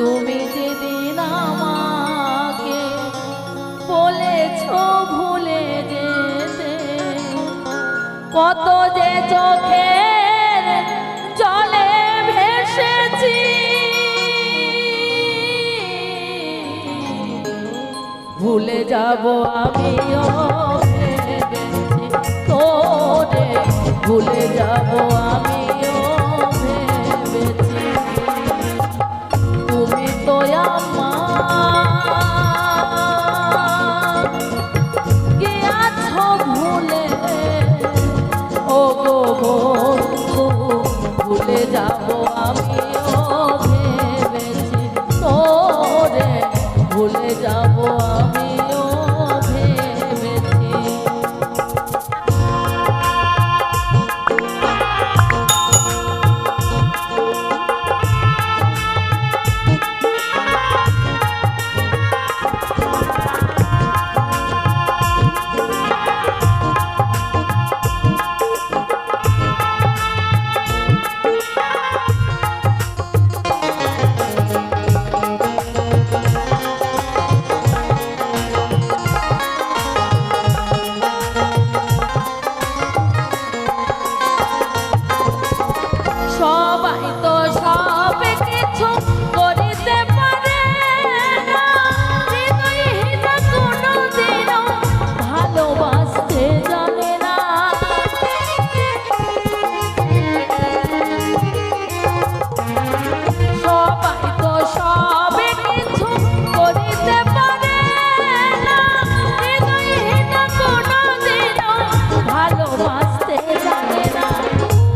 তুমি যেদিন আমাকে বলেছ ভুলে যেতে, কত যে চোখের জলে ভেসেছি। ভুলে যাব আমিও ভেবেছি তোরে, ভুলে যাব আমিও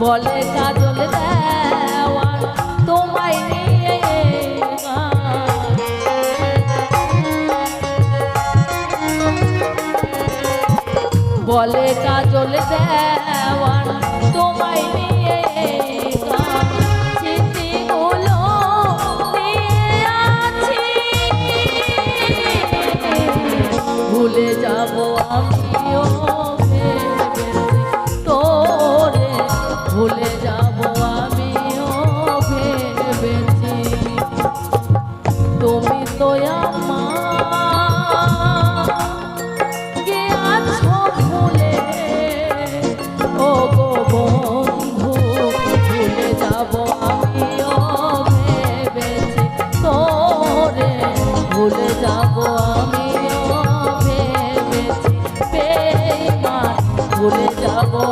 বলে কাজল দেওয়ান তোমায় নিয়ে বলে কাজল দেওয়ান তোমায় নিয়ে